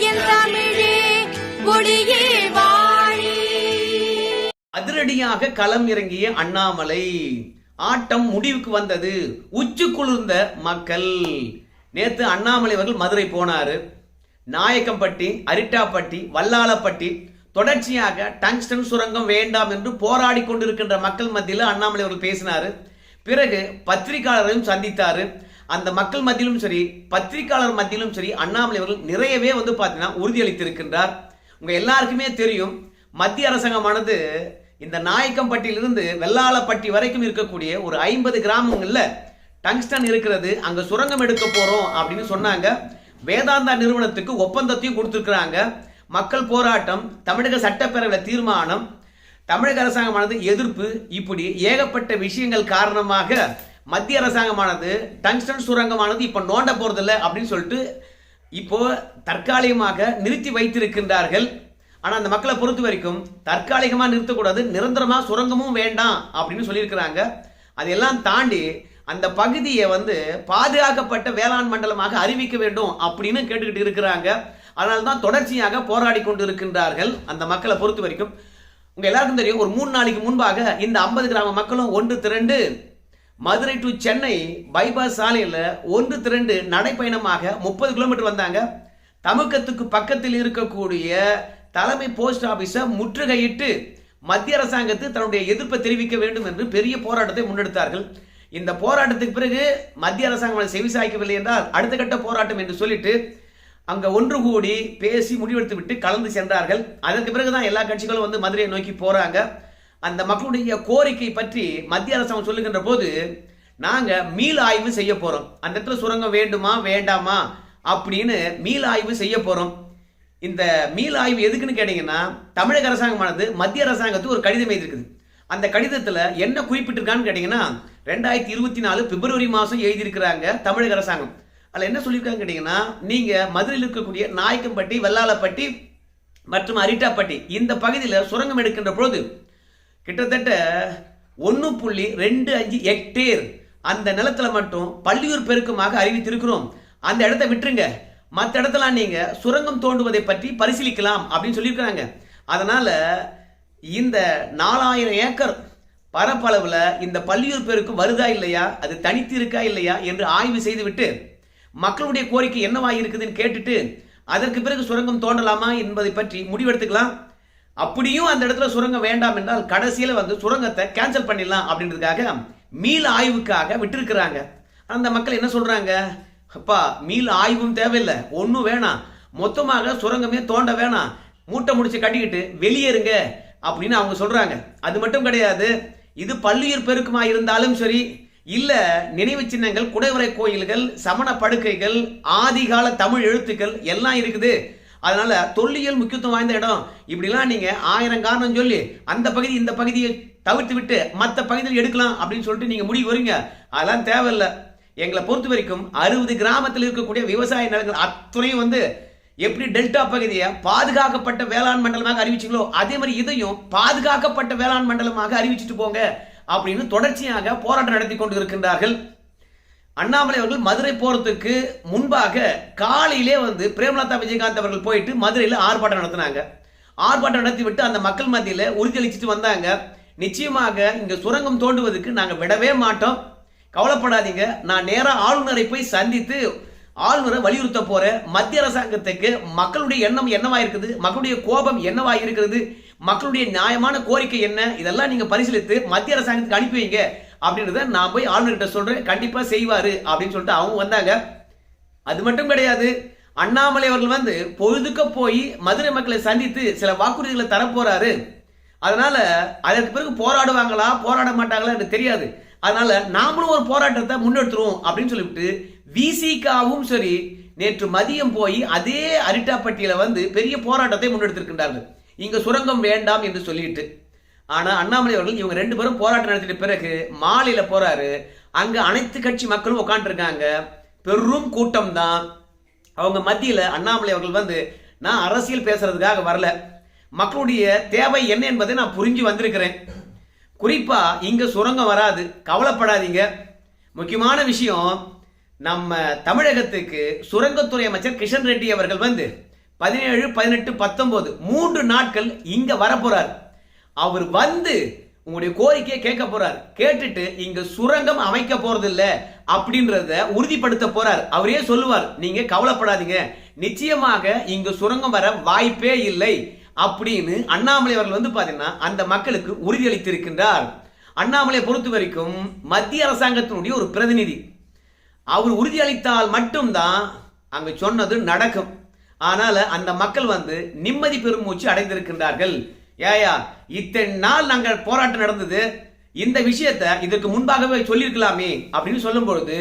என் தமிழே வாழி. அதிரடியாக களம் இறங்கிய அண்ணாமலை ஆட்டம் முடிவுக்கு வந்தது. உச்சி குளிர்ந்த மக்கள். நேத்து அண்ணாமலை அவர்கள் மதுரை போனாரு. நாயக்கம்பட்டி அரிட்டாப்பட்டி வல்லாளப்பட்டி தொடர்ச்சியாக டங்ஸ்டன் சுரங்கம் வேண்டாம் என்று போராடி கொண்டிருக்கின்ற மக்கள் மத்தியில் அண்ணாமலை அவர்கள் பேசினாரு. பிறகு பத்திரிகையாளரையும் சந்தித்தாரு. அந்த மக்கள் மத்தியிலும் சரி பத்திரிகையாளர் மத்தியிலும் சரி அண்ணாமலை அவர்கள் நிறையவே வந்து பார்த்தீங்கன்னா உறுதியளித்திருக்கின்றார். உங்க எல்லாருக்குமே தெரியும் மத்திய அரசாங்கமானது இந்த நாயக்கம்பட்டியிலிருந்து வெள்ளாளப்பட்டி வரைக்கும் இருக்கக்கூடிய ஒரு ஐம்பது கிராமங்கள்ல டங்ஸ்டன் இருக்கிறது அங்க சுரங்கம் எடுக்க போறோம் அப்படின்னு சொன்னாங்க. வேதாந்தா நிறுவனத்துக்கு ஒப்பந்தத்தையும் கொடுத்துருக்குறாங்க. மக்கள் போராட்டம் தமிழக சட்டப்பேரவை தீர்மானம் தமிழக அரசாங்கமானது எதிர்ப்பு இப்படி ஏகப்பட்ட விஷயங்கள் காரணமாக மத்திய அரசாங்கமானது டங்ஸ்டன் சுரங்கமானது இப்ப நோண்ட போகிறதில்ல அப்படின்னு சொல்லிட்டு இப்போ தற்காலிகமாக நிறுத்தி வைத்திருக்கின்றார்கள். ஆனா அந்த மக்களை பொறுத்த வரைக்கும் தற்காலிகமாக நிறுத்தக்கூடாது நிரந்தரமா சுரங்கமும் வேண்டாம் அப்படின்னு சொல்லியிருக்கிறாங்க. அதையெல்லாம் தாண்டி அந்த பகுதியை வந்து பாதுகாக்கப்பட்ட வேளாண் மண்டலமாக அறிவிக்க வேண்டும் அப்படின்னு கேட்டுக்கிட்டு இருக்கிறாங்க. அதனால தான் தொடர்ச்சியாக போராடி கொண்டு இருக்கின்றார்கள் அந்த மக்களை பொறுத்த வரைக்கும். உங்க எல்லாருக்கும் தெரியும் ஒரு மூணு நாளைக்கு முன்பாக இந்த ஐம்பது கிராம மக்களும் ஒன்று திரண்டு மதுரை டு சென்னை பைபாஸ் சாலையில் ஒன்று திரண்டு நடைப்பயணமாக முப்பது கிலோமீட்டர் வந்தாங்க. தமிழகத்துக்கு பக்கத்தில் இருக்கக்கூடிய தலைமை போஸ்ட் ஆபீஸை முற்றுகையிட்டு மத்திய அரசாங்கத்து தன்னுடைய எதிர்ப்பை தெரிவிக்க வேண்டும் என்று பெரிய போராட்டத்தை முன்னெடுத்தார்கள். இந்த போராட்டத்துக்கு பிறகு மத்திய அரசாங்கம் செவிசாய்க்கவில்லை என்றால் அடுத்த கட்ட போராட்டம் என்று சொல்லிட்டு அங்கே ஒன்று கூடி பேசி முடிவெடுத்து விட்டு கலந்து சென்றார்கள். அதற்கு பிறகுதான் எல்லா கட்சிகளும் வந்து மதுரையை நோக்கி போகிறாங்க அந்த மக்களுடைய கோரிக்கை பற்றி மத்திய அரசாங்கம் சொல்லுகின்ற போது நாங்க மீள் ஆய்வு செய்ய போறோம். அந்த இடத்துல சுரங்கம் வேண்டுமா வேண்டாமா அப்படின்னு மீள் ஆய்வு செய்ய போறோம். இந்த மீள் ஆய்வு எதுக்குன்னு கேட்டீங்கன்னா தமிழக அரசாங்கமானது மத்திய அரசாங்கத்துக்கு ஒரு கடிதம் எழுதியிருக்குது. அந்த கடிதத்துல என்ன குறிப்பிட்டிருக்கான்னு கேட்டீங்கன்னா ரெண்டாயிரத்தி இருபத்தி நாலு பிப்ரவரி மாசம் எழுதியிருக்கிறாங்க தமிழக அரசாங்கம். அதுல என்ன சொல்லியிருக்காங்க கேட்டீங்கன்னா நீங்க மதுரையில் இருக்கக்கூடிய நாயக்கம்பட்டி வெள்ளாளப்பட்டி மற்றும் அரிட்டாப்பட்டி இந்த பகுதியில் சுரங்கம் எடுக்கின்ற பொழுது கிட்டத்தட்ட ஒன்று புள்ளி ரெண்டு அஞ்சு ஹெக்டேர் அந்த நிலத்தில் மட்டும் பள்ளியூர் பெருக்கமாக அறிவித்திருக்கிறோம். அந்த இடத்த விட்டுருங்க. மற்ற இடத்துல நீங்கள் சுரங்கம் தோண்டுவதை பற்றி பரிசீலிக்கலாம் அப்படின்னு சொல்லியிருக்கிறாங்க. அதனால் இந்த நாலாயிரம் ஏக்கர் பரப்பளவில் இந்த பள்ளியூர் பெருக்கு வருதா இல்லையா? அது தனித்து இருக்கா இல்லையா என்று ஆய்வு செய்துவிட்டு மக்களுடைய கோரிக்கை என்னவாக இருக்குதுன்னு கேட்டுட்டு அதற்கு பிறகு சுரங்கம் தோண்டலாமா என்பதை பற்றி முடிவெடுத்துக்கலாம். அப்படியும் அந்த இடத்துல சுரங்கம் வேண்டாம் என்றால் கடைசியில் வந்து சுரங்கத்தை கேன்சல் பண்ணிடலாம் அப்படின்றதுக்காக மீள் ஆய்வுக்காக விட்டுருக்குறாங்க. அந்த மக்கள் என்ன சொல்கிறாங்க அப்பா மீள் ஆய்வும் தேவையில்லை. ஒன்றும் வேணாம். மொத்தமாக சுரங்கமே தோண்ட வேணாம். மூட்டை முடிச்சு கட்டிக்கிட்டு வெளியேறுங்க அப்படின்னு அவங்க சொல்கிறாங்க அது மட்டும் கிடையாது. இது பள்ளியூர் பெருக்குமா இருந்தாலும் சரி இல்லை நினைவு சின்னங்கள் குடைவரை கோயில்கள் சமண படுக்கைகள் ஆதிகால தமிழ் எழுத்துக்கள் எல்லாம் இருக்குது. அதனால தொல்லியல் முக்கியத்துவம் வாய்ந்த இடம். இப்படிலாம் நீங்க ஆயிரம் காரணம் சொல்லி அந்த பகுதி இந்த பகுதியை தவிர்த்து விட்டு மற்ற பகுதியில் எடுக்கலாம் அப்படின்னு சொல்லிட்டு நீங்க முடிவு வரீங்க அதெல்லாம் தேவையில்லை. எங்களை பொறுத்த வரைக்கும் அறுபது கிராமத்தில் இருக்கக்கூடிய விவசாய நிலங்கள் அத்துறையும் வந்து எப்படி டெல்டா பகுதியை பாதுகாக்கப்பட்ட வேளாண் மண்டலமாக அறிவிச்சிங்களோ அதே மாதிரி இதையும் பாதுகாக்கப்பட்ட வேளாண் மண்டலமாக அறிவிச்சிட்டு போங்க அப்படின்னு தொடர்ச்சியாக போராட்டம் நடத்தி கொண்டு இருக்கின்றார்கள் அண்ணாமலை அவர்கள் மதுரை போறதுக்கு முன்பாக காலையிலே வந்து பிரேமலதா விஜயகாந்த் அவர்கள் போயிட்டு மதுரையில் ஆர்ப்பாட்டம் நடத்தினாங்க. ஆர்ப்பாட்டம் நடத்தி விட்டு அந்த மக்கள் மத்தியில் உறுதியளிச்சுட்டு வந்தாங்க. நிச்சயமாக இங்க சுரங்கம் தோண்டுவதற்கு நாங்கள் விடவே மாட்டோம். கவலைப்படாதீங்க. நான் நேராக ஆளுநரை போய் சந்தித்து ஆளுநரை வலியுறுத்த போற மத்திய அரசாங்கத்துக்கு மக்களுடைய எண்ணம் என்னவா இருக்குது? மக்களுடைய கோபம் என்னவா இருக்கிறது? மக்களுடைய நியாயமான கோரிக்கை என்ன? இதெல்லாம் நீங்க பரிசீலித்து மத்திய அரசாங்கத்துக்கு அனுப்பி வைங்க. அப்படின்றத நான் போய் ஆளுநர்கிட்ட சொல்றேன். கண்டிப்பா செய்வாரு அப்படின்னு சொல்லிட்டு அவங்க வந்தாங்க. அது மட்டும் கிடையாது அண்ணாமலை அவர்கள் வந்து பொழுதுக்க போய் மதுரை மக்களை சந்தித்து சில வாக்குறுதிகளை தரப்போறாரு. அதனால அதற்கு பிறகு போராடுவாங்களா போராட மாட்டாங்களா எனக்கு தெரியாது. அதனால நாமளும் ஒரு போராட்டத்தை முன்னெடுத்துருவோம் அப்படின்னு சொல்லிவிட்டு விசிகாவும் சரி நேற்று மதியம் போய் அதே அரிட்டாப்பட்டியில வந்து பெரிய போராட்டத்தை முன்னெடுத்திருக்கின்றார்கள். இங்க சுரங்கம் வேண்டாம் என்று சொல்லிட்டு. ஆனா அண்ணாமலை அவர்கள் இவங்க ரெண்டு பேரும் போராட்டம் நடத்திய பிறகு மாலையில போறாரு. அங்க அனைத்து கட்சி மக்களும் உட்காந்துருக்காங்க பெரும் கூட்டம் தான் அவங்க மத்தியில அண்ணாமலை அவர்கள் வந்து நான் அரசியல் பேசுறதுக்காக வரல. மக்களுடைய தேவை என்ன என்பதை நான் புரிஞ்சு வந்திருக்கிறேன். குறிப்பா இங்க சுரங்கம் வராது. கவலைப்படாதீங்க. முக்கியமான விஷயம் நம்ம தமிழகத்துக்கு சுரங்கத்துறை அமைச்சர் கிஷன் ரெட்டி அவர்கள் வந்து பதினேழு பதினெட்டு பத்தொன்பது மூன்று நாட்கள் இங்க வரப்போகிறார் அவர் வந்து உங்களுடைய கோரிக்கையை கேட்க போறார். கேட்டுட்டு இங்க சுரங்கம் அமைக்க போறது இல்ல அப்படின்றத உறுதிப்படுத்த போறார். அவரே சொல்லுவார்? நீங்க கவலைப்படாதீங்க. நிச்சயமாக இங்க சுரங்கம் வர வாய்ப்பே இல்லை அப்படின்னு அண்ணாமலை அவர்கள் வந்து பாத்தீங்கன்னா அந்த மக்களுக்கு உறுதியளித்திருக்கின்றார். அண்ணாமலை பொறுத்த வரைக்கும் மத்திய அரசாங்கத்தினுடைய ஒரு பிரதிநிதி. அவர் உறுதியளித்தால் மட்டும்தான் அங்க சொன்னது நடக்கும். ஆனால் அந்த மக்கள் வந்து நிம்மதி பெருமூச்சு அடைந்திருக்கின்றார்கள். ஏயா இத்தனை நாள் நாங்கள் போராட்டம் நடந்தது. இந்த விஷயத்தை இதற்கு முன்பாகவே சொல்லியிருக்கலாமே அப்படின்னு சொல்லும்பொழுது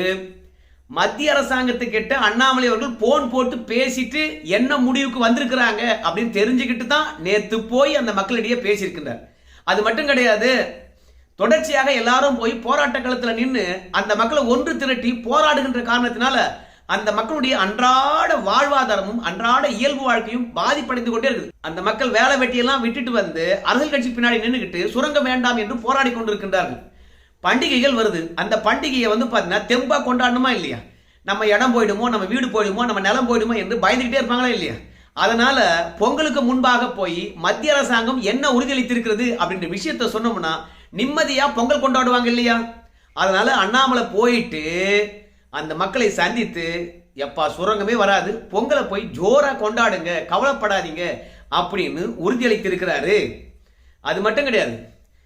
மத்திய அரசாங்கத்துக்கிட்ட அண்ணாமலை அவர்கள் போன் போட்டு பேசிட்டு என்ன முடிவுக்கு வந்திருக்கிறாங்க அப்படின்னு தெரிஞ்சுக்கிட்டு தான் நேற்று போய் அந்த மக்களிடையே பேசியிருக்கின்றார். அது மட்டும் கிடையாது தொடர்ச்சியாக எல்லாரும் போய் போராட்ட களத்தில் நின்று அந்த மக்களை ஒன்று திரட்டி போராடுகின்ற காரணத்தினால அந்த மக்களுடைய அன்றாட வாழ்வாதாரமும் அன்றாட இயல்பு வாழ்க்கையும் பாதிப்படைந்து கொண்டே இருக்குது. அந்த மக்கள் வேலை வெட்டியெல்லாம் விட்டுட்டு வந்து அரசியல் கட்சி பின்னாடி நின்றுகிட்டு சுரங்க வேண்டாம் என்று போராடி கொண்டிருக்கின்றார்கள். பண்டிகைகள் வருது. அந்த பண்டிகையை வந்து பார்த்தீங்கன்னா தெம்பா கொண்டாடணுமா இல்லையா? நம்ம இடம் போயிடுமோ நம்ம வீடு போயிடுமோ நம்ம நிலம் போயிடுமோ என்று பயந்துகிட்டே இருப்பாங்களா இல்லையா? அதனால பொங்கலுக்கு முன்பாக போய் மத்திய அரசாங்கம் என்ன உறுதியளித்திருக்கிறது அப்படின்ற விஷயத்த சொன்னோம்னா நிம்மதியா பொங்கல் கொண்டாடுவாங்க இல்லையா? அதனால அண்ணாமலை போயிட்டு அந்த மக்களை சந்தித்து எப்பா சுரங்கமே வராது பொங்கலை போய் ஜோரா கொண்டாடுங்க கவலைப்படாதீங்க அப்படின்னு உறுதியளித்திருக்கிறாரு. அது மட்டும் கிடையாது.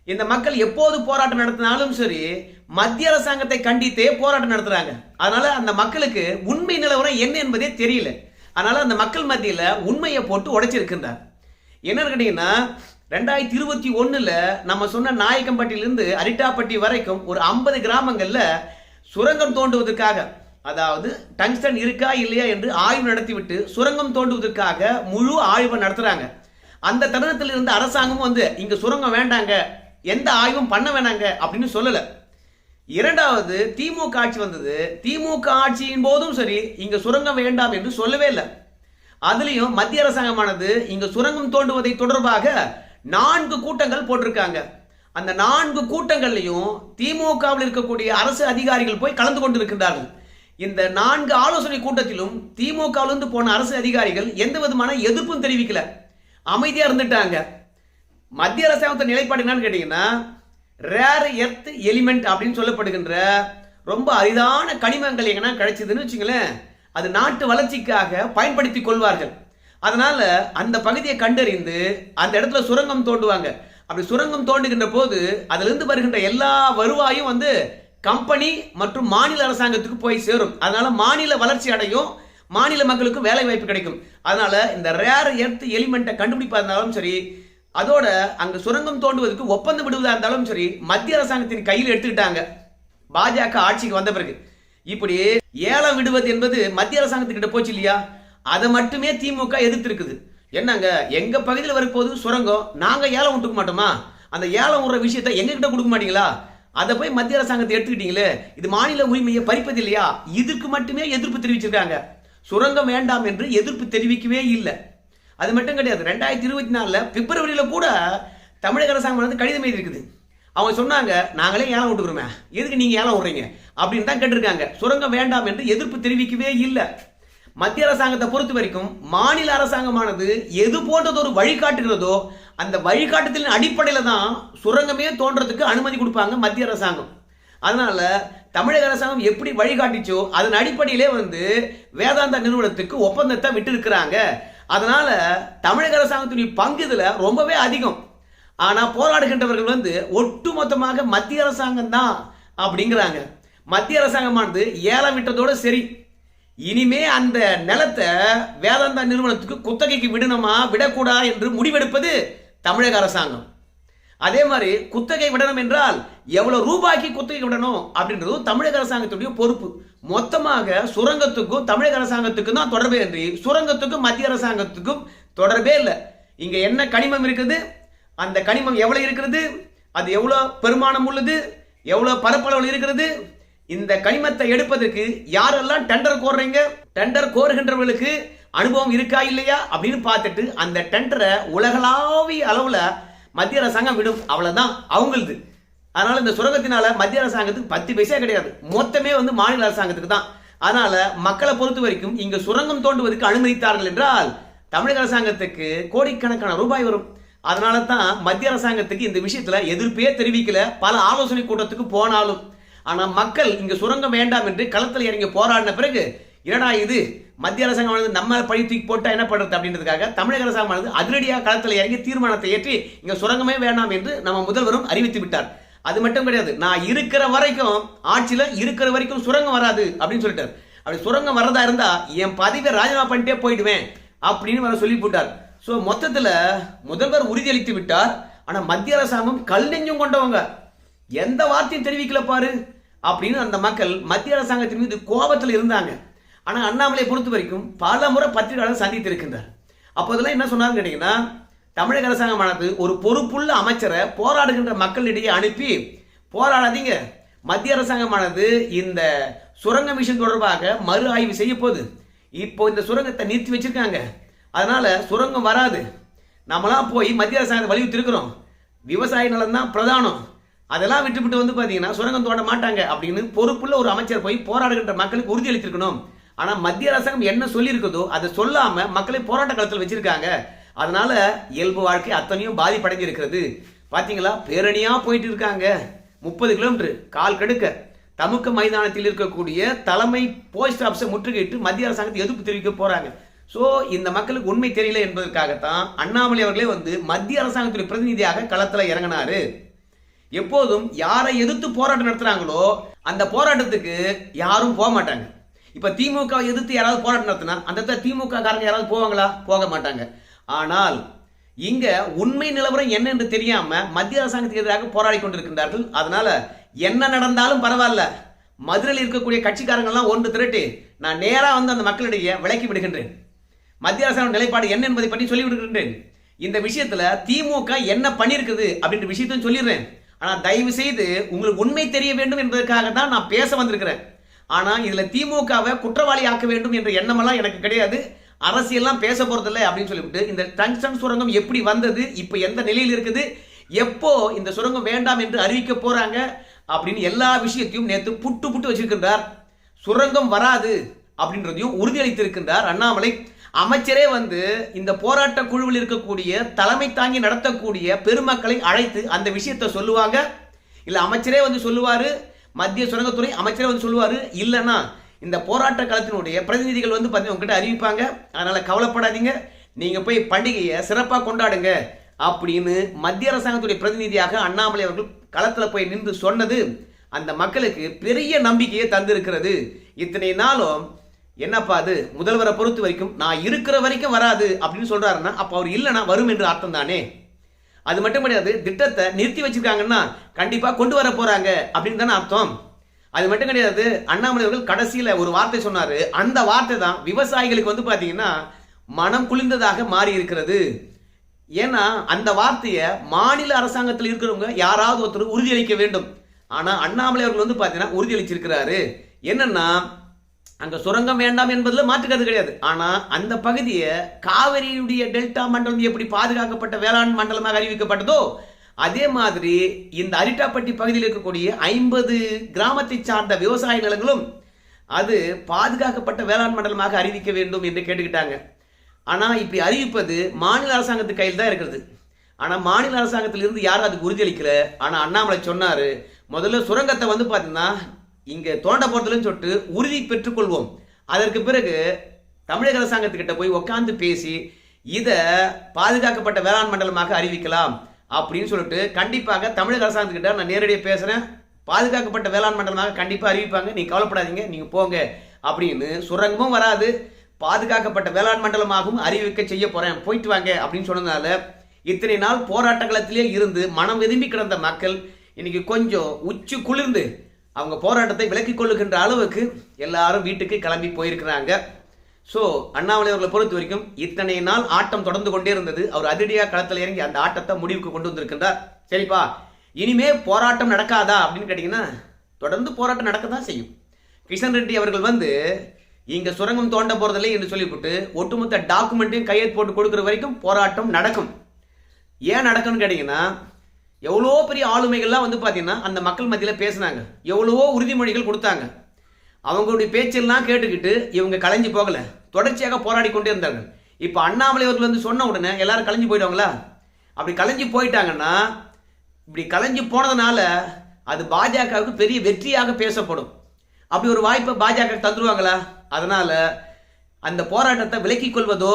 இந்த மக்கள் எப்போது போராட்டம் நடத்தினாலும் சரி மத்திய அரசாங்கத்தை கண்டித்தே போராட்டம் நடத்துறாங்க. அதனால அந்த மக்களுக்கு உண்மை நிலவரம் என்ன என்பதே தெரியல. அதனால அந்த மக்கள் மத்தியில உண்மையை போட்டு உடைச்சிருக்கின்றார். என்னன்னு கேட்டீங்கன்னா ரெண்டாயிரத்தி இருபத்தி ஒன்றில் நம்ம சொன்ன நாயக்கம்பட்டியிலிருந்து அரிட்டாப்பட்டி வரைக்கும் ஒரு ஐம்பது கிராமங்கள்ல சுரங்கம் தோண்டுவதற்காக அதாவது டங்ஸ்டன் இருக்கா இல்லையா என்று ஆய்வு நடத்திவிட்டு சுரங்கம் தோண்டுவதற்காக முழு ஆய்வை நடத்துறாங்க. அந்த தருணத்தில் இருந்த அரசாங்கமும் வந்து இங்க சுரங்கம் வேண்டாங்க எந்த ஆய்வும் பண்ண வேணாங்க அப்படின்னு சொல்லல. இரண்டாவது திமுக ஆட்சி வந்தது. திமுக ஆட்சியின் போதும் சரி இங்க சுரங்கம் வேண்டாம் என்று சொல்லவே இல்லை. அதுலயும் மத்திய அரசாங்கமானது இங்க சுரங்கம் தோண்டுவதை தொடர்பாக நான்கு கூட்டங்கள் போட்டிருக்காங்க. அந்த நான்கு கூட்டங்கள்லையும் திமுகவில் இருக்கக்கூடிய அரசு அதிகாரிகள் போய் கலந்து கொண்டிருக்கின்றார்கள். இந்த நான்கு ஆலோசனை கூட்டத்திலும் திமுகவிலிருந்து போன அரசு அதிகாரிகள் எந்த விதமான எதிர்ப்பும் தெரிவிக்கல. அமைதியா இருந்துட்டாங்க. மத்திய அரசாங்கத்தின் நிலைப்பாடு என்னன்னு கேட்டீங்கன்னா ரேர் எர்த் எலிமெண்ட் அப்படின்னு சொல்லப்படுகின்ற ரொம்ப அரிதான கனிமங்கள் எங்கன்னா கிடைச்சதுன்னு வச்சுங்களேன் அது நாட்டு வளர்ச்சிக்காக பயன்படுத்தி கொள்வார்கள். அதனால அந்த பகுதியை கண்டறிந்து அந்த இடத்துல சுரங்கம் தோண்டுவாங்க. அப்படி சுரங்கம் தோண்டுகின்ற போது அதிலிருந்து வருகின்ற எல்லா வருவாயும் வந்து கம்பெனி மற்றும் மாநில அரசாங்கத்துக்கு போய் சேரும். அதனால மாநில வளர்ச்சி அடையும் மாநில மக்களுக்கு வேலை வாய்ப்பு கிடைக்கும். அதனால இந்த ரேர் எர்த் எலிமெண்ட்டை கண்டுபிடிப்பா இருந்தாலும் சரி அதோட அங்க சுரங்கம் தோண்டுவதற்கு ஒப்பந்தம் விடுவதா இருந்தாலும் சரி மத்திய அரசாங்கத்தின் கையில் எடுத்துக்கிட்டாங்க. பாஜக ஆட்சிக்கு வந்த பிறகு. இப்படி ஏலம் விடுவது என்பது மத்திய அரசாங்கத்துக்கிட்ட போச்சு இல்லையா? அதை மட்டுமே திமுக எதிர்த்திருக்குது. என்னங்க எங்க பகுதியில் வரப்போது சுரங்கம் நாங்க ஏலம் விட்டுக்க மாட்டோமா? அந்த ஏலம் விடுற விஷயத்தை எங்க கிட்ட கொடுக்க மாட்டீங்களா? அதை போய் மத்திய அரசாங்கத்தை எடுத்துக்கிட்டீங்களே இது மாநில உரிமையை பறிப்பது இல்லையா? இதுக்கு மட்டுமே எதிர்ப்பு தெரிவிச்சிருக்காங்க. சுரங்கம் வேண்டாம் என்று எதிர்ப்பு தெரிவிக்கவே இல்லை. அது மட்டும் கிடையாது ரெண்டாயிரத்தி இருபத்தி நாலுல பிப்ரவரியில கூட தமிழக அரசாங்கம் வந்து கடிதம் எழுதியிருக்குது. அவங்க சொன்னாங்க நாங்களே ஏலம் விட்டுக்கிறோமே எதுக்கு நீங்க ஏலம் விடுறீங்க? அப்படின்னு தான் கேட்டிருக்காங்க. சுரங்கம் வேண்டாம் என்று எதிர்ப்பு தெரிவிக்கவே இல்லை. மத்திய அரசாங்கத்தை பொறுத்த வரைக்கும் மாநில அரசாங்கமானது எது போன்றது ஒரு வழிகாட்டுகிறதோ அந்த வழிகாட்டுதலின் அடிப்படையில் தான் சுரங்கமே தோன்றதுக்கு அனுமதி கொடுப்பாங்க மத்திய அரசாங்கம். அதனால தமிழக அரசாங்கம் எப்படி வழிகாட்டிச்சோ அதன் அடிப்படையிலே வந்து வேதாந்தா நிறுவனத்துக்கு ஒப்பந்தத்தை விட்டு இருக்கிறாங்க அதனால தமிழக அரசாங்கத்துடைய பங்கு இதில் ரொம்பவே அதிகம். ஆனால் போராடுகின்றவர்கள் வந்து ஒட்டுமொத்தமாக மத்திய அரசாங்கம் தான் அப்படிங்கிறாங்க. மத்திய அரசாங்கமானது ஏலம் விட்டதோட சரி இனிமே அந்த நிலத்தை வேதாந்தா நிறுவனத்துக்கு குத்தகைக்கு விடணுமா விடக்கூடா என்று முடிவெடுப்பது தமிழக அரசாங்கம். அதே மாதிரி குத்தகை விடணும் என்றால் எவ்வளவு ரூபாய்க்கு குத்தகை விடணும் அப்படின்றதும் தமிழக அரசாங்கத்துடைய பொறுப்பு. மொத்தமாக சுரங்கத்துக்கும் தமிழக அரசாங்கத்துக்கும் தான் தொடர்பே இன்றி சுரங்கத்துக்கும் மத்திய அரசாங்கத்துக்கும் தொடர்பே இல்லை. இங்க என்ன கனிமம் இருக்குது? அந்த கனிமம் எவ்வளவு இருக்கிறது அது எவ்வளவு பெருமானம் உள்ளது? எவ்வளவு பரப்பளவில் இருக்கிறது இந்த கனிமத்தை எடுப்பதற்கு யாரெல்லாம் டெண்டர் கோர்றீங்க? டெண்டர் கோருகின்றவர்களுக்கு அனுபவம் இருக்கா இல்லையா? அப்படின்னு பார்த்துட்டு அந்த டெண்டரை உலகளாவிய அளவில் மத்திய அரசாங்கம் விடும். அவ்வளோதான் அவங்களுது. அதனால இந்த சுரங்கத்தினால மத்திய அரசாங்கத்துக்கு பத்து பைசா கிடையாது. மொத்தமே வந்து மாநில அரசாங்கத்துக்கு தான். அதனால மக்களை பொறுத்த வரைக்கும் இங்க சுரங்கம் தோண்டுவதற்கு அனுமதித்தார்கள் என்றால் தமிழக அரசாங்கத்துக்கு கோடிக்கணக்கான ரூபாய் வரும். அதனால தான் மத்திய அரசாங்கத்துக்கு இந்த விஷயத்துல எதிர்ப்பே தெரிவிக்கல. பல ஆலோசனை கூட்டத்துக்கு போனாலும். ஆனால் மக்கள் இங்கே சுரங்கம் வேண்டாம் என்று களத்தில் இறங்கி போராடின பிறகு என்னடா இது? மத்திய அரசாங்கமானது நம்ம பழி தூக்கி போட்டால் என்ன பண்ணுறது அப்படின்றதுக்காக தமிழக அரசாங்கமானது அதிரடியாக களத்தில் இறங்கி தீர்மானத்தை ஏற்றி இங்கே சுரங்கமே வேண்டாம் என்று நம்ம முதல்வரும் அறிவித்து விட்டார். அது மட்டும் கிடையாது நான் இருக்கிற வரைக்கும் ஆட்சியில் இருக்கிற வரைக்கும் சுரங்கம் வராது அப்படின்னு சொல்லிட்டார். அப்படி சுரங்கம் வரதா இருந்தால் என் பதவியை ராஜினாமா பண்ணிட்டே போயிடுவேன் அப்படின்னு வர சொல்லி போட்டார். ஸோ மொத்தத்தில் முதல்வர் உறுதியளித்து விட்டார். ஆனால் மத்திய அரசாங்கம் கல் நெஞ்சும் கொண்டவங்க. எந்த வார்த்தையும் தெரிவிக்கல பாரு அப்படின்னு அந்த மக்கள் மத்திய அரசாங்கத்தின் மீது கோபத்தில் இருந்தாங்க. ஆனால் அண்ணாமலையை பொறுத்த வரைக்கும் பல முறை பத்திரிகையாளர் சந்தித்து இருக்கின்றார் அப்போதெல்லாம் என்ன சொன்னாருன்னு கேட்டீங்கன்னா தமிழக அரசாங்கமானது ஒரு பொறுப்புள்ள அமைச்சரை போராடுகின்ற மக்களிடையே அனுப்பி போராடாதீங்க. மத்திய அரசாங்கமானது இந்த சுரங்க மிஷன் தொடர்பாக மறு ஆய்வு செய்ய போகுது. இப்போ இந்த சுரங்கத்தை நிறுத்தி வச்சிருக்காங்க. அதனால சுரங்கம் வராது. நம்மளாம் போய் மத்திய அரசாங்கத்தை வலியுறுத்திருக்கிறோம். விவசாய நலன் தான் பிரதானம். அதெல்லாம் விட்டுவிட்டு வந்து பார்த்தீங்கன்னா சுரங்கம் தோண்ட மாட்டாங்க அப்படின்னு பொறுப்புள்ள ஒரு அமைச்சர் போய் போராடுகின்ற மக்களுக்கு உறுதியளித்திருக்கணும் ஆனா மத்திய அரசாங்கம் என்ன சொல்லியிருக்குதோ அதை சொல்லாம மக்களை போராட்ட களத்தில் வச்சிருக்காங்க. அதனால இயல்பு வாழ்க்கை அத்தனையும் பாதிப்படைஞ்சு இருக்கிறது பாத்தீங்களா? பேரணியா போயிட்டு இருக்காங்க. முப்பது கிலோமீட்டர் கால் கெடுக்க. தமுக்க மைதானத்தில் இருக்கக்கூடிய தலைமை போஸ்ட் ஆஃபீஸை முற்றுகையிட்டு மத்திய அரசாங்கத்தை எதிர்ப்பு தெரிவிக்க போறாங்க. ஸோ இந்த மக்களுக்கு உண்மை தெரியல என்பதற்காகத்தான் அண்ணாமலை அவர்களே வந்து மத்திய அரசாங்கத்துடைய பிரதிநிதியாக களத்தில் இறங்கினாரு. எப்போதும் யாரை எதிர்த்து போராட்டம் நடத்துறாங்களோ அந்த போராட்டத்துக்கு யாரும் போக மாட்டாங்க. இப்ப திமுக எதிர்த்து யாராவது போராட்டம் நடத்தினா அந்த இடத்துல திமுக காரங்க யாராவது போவாங்களா? போக மாட்டாங்க. ஆனால் இங்க உண்மை நிலவரம் என்ன என்று தெரியாம மத்திய அரசாங்கத்துக்கு எதிராக போராடி கொண்டிருக்கின்றார்கள். அதனால என்ன நடந்தாலும் பரவாயில்ல. மதுரையில் இருக்கக்கூடிய கட்சிக்காரங்கள்லாம் ஒன்று திரட்டி நான் நேராக வந்து அந்த மக்களிடையே விளக்கி விடுகின்றேன். மத்திய அரசாங்க நிலைப்பாடு என்ன என்பதை பற்றி சொல்லி விடுகின்றேன் இந்த விஷயத்துல திமுக என்ன பண்ணிருக்குது அப்படின்ற விஷயத்தையும் சொல்லிடுறேன். ஆனா தயவு செய்து உங்களுக்கு உண்மை தெரிய வேண்டும் என்பதற்காக தான் நான் பேச வந்திருக்கிறேன். ஆனா இதுல திமுகவை குற்றவாளி ஆக்க வேண்டும் என்ற எண்ணமெல்லாம் எனக்கு கிடையாது. அரசியல்லாம் பேச போறதில்லை அப்படின்னு சொல்லிவிட்டு இந்த டங்ஸ்டன் சுரங்கம் எப்படி வந்தது இப்போ எந்த நிலையில் இருக்குது எப்போ இந்த சுரங்கம் வேண்டாம் என்று அறிவிக்க போறாங்க அப்படின்னு எல்லா விஷயத்தையும் நேற்று புட்டு புட்டு வச்சிருக்கின்றார். சுரங்கம் வராது அப்படின்றதையும் உறுதியளித்திருக்கின்றார் அண்ணாமலை. அமைச்சரே வந்து இந்த போராட்ட குழுவில் இருக்கக்கூடிய தலைமை தாங்கி நடத்தக்கூடிய பெருமக்களை அழைத்து அந்த விஷயத்தை சொல்லுவாங்க? இல்ல அமைச்சரே வந்து சொல்லுவாரு மத்திய சுரங்கத்துறை அமைச்சரே வந்து சொல்லுவாரு இல்லைன்னா இந்த போராட்ட களத்தினுடைய பிரதிநிதிகள் வந்து பார்த்தீங்கன்னா உங்ககிட்ட அறிவிப்பாங்க. அதனால கவலைப்படாதீங்க. நீங்க போய் பண்டிகையை சிறப்பாக கொண்டாடுங்க அப்படின்னு மத்திய அரசாங்கத்துடைய பிரதிநிதியாக அண்ணாமலை அவர்கள் களத்துல போய் நின்று சொன்னது அந்த மக்களுக்கு பெரிய நம்பிக்கையை தந்திருக்கிறது. இத்தனை நாளும் என்னப்பா அது? முதல்வரை பொறுத்த வரைக்கும் நான் இருக்கிற வரைக்கும் வராது அப்படின்னு சொல்றாருன்னா அப்போ அவர் இல்லைன்னா வரும் என்று அர்த்தம் தானே? அது மட்டும் கிடையாது திட்டத்தை நிறுத்தி வச்சிருக்காங்கன்னா கண்டிப்பாக கொண்டு வர போறாங்க அப்படின்னு தானே அர்த்தம். அது மட்டும் கிடையாது அண்ணாமலை அவர்கள் கடைசியில் ஒரு வார்த்தை சொன்னார். அந்த வார்த்தை தான் விவசாயிகளுக்கு வந்து பார்த்தீங்கன்னா மனம் குளிர்ந்ததாக மாறி இருக்கிறது ஏன்னா அந்த வார்த்தையை மாநில அரசாங்கத்தில் இருக்கிறவங்க யாராவது ஒருத்தர் உறுதியளிக்க வேண்டும். ஆனால் அண்ணாமலை அவர்கள் வந்து பார்த்தீங்கன்னா உறுதியளிச்சிருக்கிறாரு. என்னன்னா அங்க சுரங்கம் வேண்டாம் என்பதில் மாற்றுக்கிறது கிடையாது. ஆனா அந்த பகுதியை காவிரியுடைய டெல்டா மண்டலம் எப்படி பாதுகாக்கப்பட்ட வேளாண் மண்டலமாக அறிவிக்கப்பட்டதோ அதே மாதிரி இந்த அரிட்டாப்பட்டி பகுதியில் இருக்கக்கூடிய ஐம்பது கிராமத்தை சார்ந்த விவசாய நிலங்களும் அது பாதுகாக்கப்பட்ட வேளாண் மண்டலமாக அறிவிக்க வேண்டும் என்று கேட்டுக்கிட்டாங்க. ஆனா இப்படி அறிவிப்பது மாநில அரசாங்கத்து கையில் தான் இருக்கிறது. ஆனா மாநில அரசாங்கத்திலிருந்து யாரும் அதுக்கு உறுதியளிக்கல. ஆனா அண்ணாமலை சொன்னாரு முதல்ல சுரங்கத்தை வந்து பார்த்தீங்கன்னா இங்க தோண்ட போறதுலன்னு சொல்லிட்டு உறுதி பெற்றுக்கொள்வோம். அதற்கு பிறகு தமிழக அரசாங்கத்துக்கிட்ட போய் உட்காந்து பேசி இதை பாதுகாக்கப்பட்ட வேளாண் மண்டலமாக அறிவிக்கலாம் அப்படின்னு சொல்லிட்டு கண்டிப்பாக தமிழக அரசாங்கத்துக்கிட்ட நான் நேரடியாக பேசுறேன். பாதுகாக்கப்பட்ட வேளாண் மண்டலமாக கண்டிப்பாக அறிவிப்பாங்க. நீங்கள் கவலைப்படாதீங்க நீங்க போங்க அப்படின்னு சுரங்கமும் வராது. பாதுகாக்கப்பட்ட வேளாண் மண்டலமாகவும் அறிவிக்க செய்ய போறேன். போயிட்டு வாங்க அப்படின்னு சொன்னதுனால இத்தனை நாள் போராட்ட களத்திலே இருந்து மனம் விரும்பி கிடந்த மக்கள் இன்னைக்கு கொஞ்சம் உச்சி குளிர்ந்து அவங்க போராட்டத்தை விலக்கிக் கொள்ளுகின்ற அளவுக்கு எல்லாரும் வீட்டுக்கு கிளம்பி போயிருக்கிறாங்க. ஸோ அண்ணாமலை அவர்களை பொறுத்த வரைக்கும் இத்தனை நாள் ஆட்டம் தொடர்ந்து கொண்டே இருந்தது. அவர் அதிரடியாக களத்தில் இறங்கி அந்த ஆட்டத்தை முடிவுக்கு கொண்டு வந்திருக்கின்றார். சரிப்பா இனிமே போராட்டம் நடக்காதா அப்படின்னு கேட்டிங்கன்னா தொடர்ந்து போராட்டம் நடக்க தான் செய்யும். கிஷன் ரெட்டி அவர்கள் வந்து இங்கே சுரங்கம் தோண்ட போகிறதில்லை என்று சொல்லிவிட்டு ஒட்டுமொத்த டாக்குமெண்ட்டையும் கையெழுத்து போட்டு கொடுக்குற வரைக்கும் போராட்டம் நடக்கும். ஏன் நடக்கும்னு கேட்டிங்கன்னா எவ்வளோ பெரிய ஆளுமைகள்லாம் வந்து பார்த்தீங்கன்னா அந்த மக்கள் மத்தியில் பேசினாங்க. எவ்வளவோ உறுதிமொழிகள் கொடுத்தாங்க. அவங்களுடைய பேச்செல்லாம் கேட்டுக்கிட்டு இவங்க கலைஞ்சு போகலை. தொடர்ச்சியாக போராடி கொண்டே இருந்தார்கள். இப்போ அண்ணாமலை அவர்கள் வந்து சொன்ன உடனே எல்லாரும் கலைஞ்சு போயிடுவாங்களா? அப்படி கலைஞ்சு போயிட்டாங்கன்னா இப்படி கலைஞ்சு போனதுனால அது பாஜகவுக்கு பெரிய வெற்றியாக பேசப்படும். அப்படி ஒரு வாய்ப்பை பாஜக தந்துருவாங்களா? அதனால் அந்த போராட்டத்தை விலக்கிக் கொள்வதோ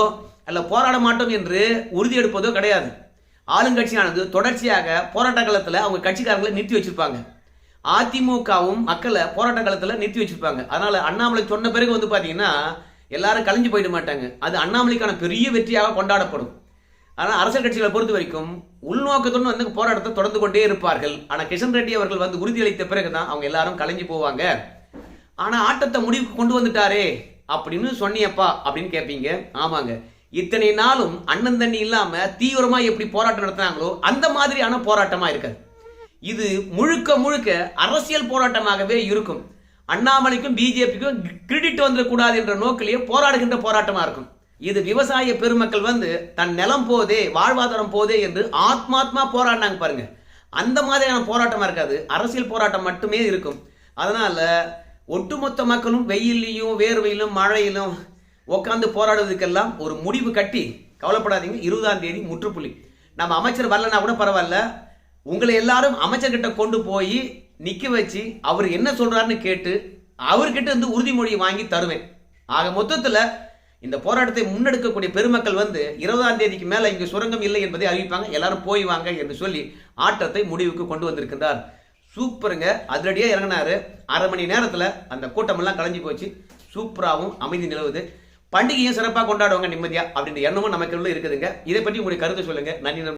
அல்ல போராட மாட்டோம் என்று உறுதி எடுப்பதோ கிடையாது. ஆளுங்கட்சியானது தொடர்ச்சியாக போராட்ட காலத்தில் அவங்க கட்சிக்காரங்களை நிறுத்தி வச்சிருப்பாங்க. அதிமுகவும் மக்களை போராட்ட காலத்தில் நிறுத்தி வச்சிருப்பாங்க. அதனால அண்ணாமலை சொன்ன பிறகு வந்து பார்த்தீங்கன்னா எல்லாரும் கலைஞ்சு போயிட மாட்டாங்க. அது அண்ணாமலைக்கான பெரிய வெற்றியாக கொண்டாடப்படும். ஆனால் அரசியல் கட்சிகளை பொறுத்த வரைக்கும் உள்நோக்கத்துடன் வந்து போராட்டத்தை தொடர்ந்து கொண்டே இருப்பார்கள். ஆனால் கிஷன் ரெட்டி அவர்கள் வந்து உறுதியளித்த பிறகு தான் அவங்க எல்லாரும் கலைஞ்சு போவாங்க. ஆனால் ஆட்டத்தை முடிவுக்கு கொண்டு வந்துட்டாரே அப்படின்னு சொன்னியப்பா அப்படின்னு கேட்பீங்க ஆமாங்க. இத்தனை நாளும் அண்ணன் தண்ணி இல்லாம தீவிரமா எப்படி போராட்டம் நடத்தினாங்களோ அந்த மாதிரியான போராட்டமா இருக்காது. இது முழுக்க முழுக்க அரசியல் போராட்டமாகவே இருக்கும். அண்ணாமலைக்கும் பிஜேபிக்கும் கிரெடிட் வந்துடக்கூடாது என்ற நோக்கிலேயே போராடுகின்ற போராட்டமா இருக்கும். இது விவசாய பெருமக்கள் வந்து தன் நிலம் போதே வாழ்வாதாரம் போதே என்று ஆத்மாத்மா போராடினாங்க பாருங்க. அந்த மாதிரியான போராட்டமா இருக்காது. அரசியல் போராட்டம் மட்டுமே இருக்கும். அதனால ஒட்டுமொத்த மக்களும் வெயிலையும் வேர்வையிலும் மழையிலும் உட்காந்து போராடுவதற்கெல்லாம் ஒரு முடிவு கட்டி கவலைப்படாதீங்க. இருபதாம் தேதி முற்றுப்புள்ளி. நம்ம அமைச்சர் வரலன்னா கூட பரவாயில்ல. உங்களை எல்லாரும் அமைச்சர்கிட்ட கொண்டு போய் நிற்க வச்சு அவர் என்ன சொல்கிறாருன்னு கேட்டு அவர்கிட்ட இருந்து உறுதிமொழியை வாங்கி தருவேன். ஆக மொத்தத்தில் இந்த போராட்டத்தை முன்னெடுக்கக்கூடிய பெருமக்கள் வந்து இருபதாம் தேதிக்கு மேலே இங்கே சுரங்கம் இல்லை என்பதை அறிவிப்பாங்க. எல்லாரும் போய் வாங்க என்று சொல்லி ஆட்டத்தை முடிவுக்கு கொண்டு வந்திருக்கின்றார். சூப்பருங்க. அதிரடியாக இறங்கினாரு. அரை மணி நேரத்தில் அந்த கூட்டமெல்லாம் கலைஞ்சு போச்சு. சூப்பராகவும் அமைதி நிலவுது. பண்டிகையும் சிறப்பாக கொண்டாடுவாங்க நிம்மதியா அப்படின்ற எண்ணமும் நமக்கு இருக்குதுங்க. இதை பற்றி உங்களுடைய கருத்து சொல்லுங்க. நன்றி.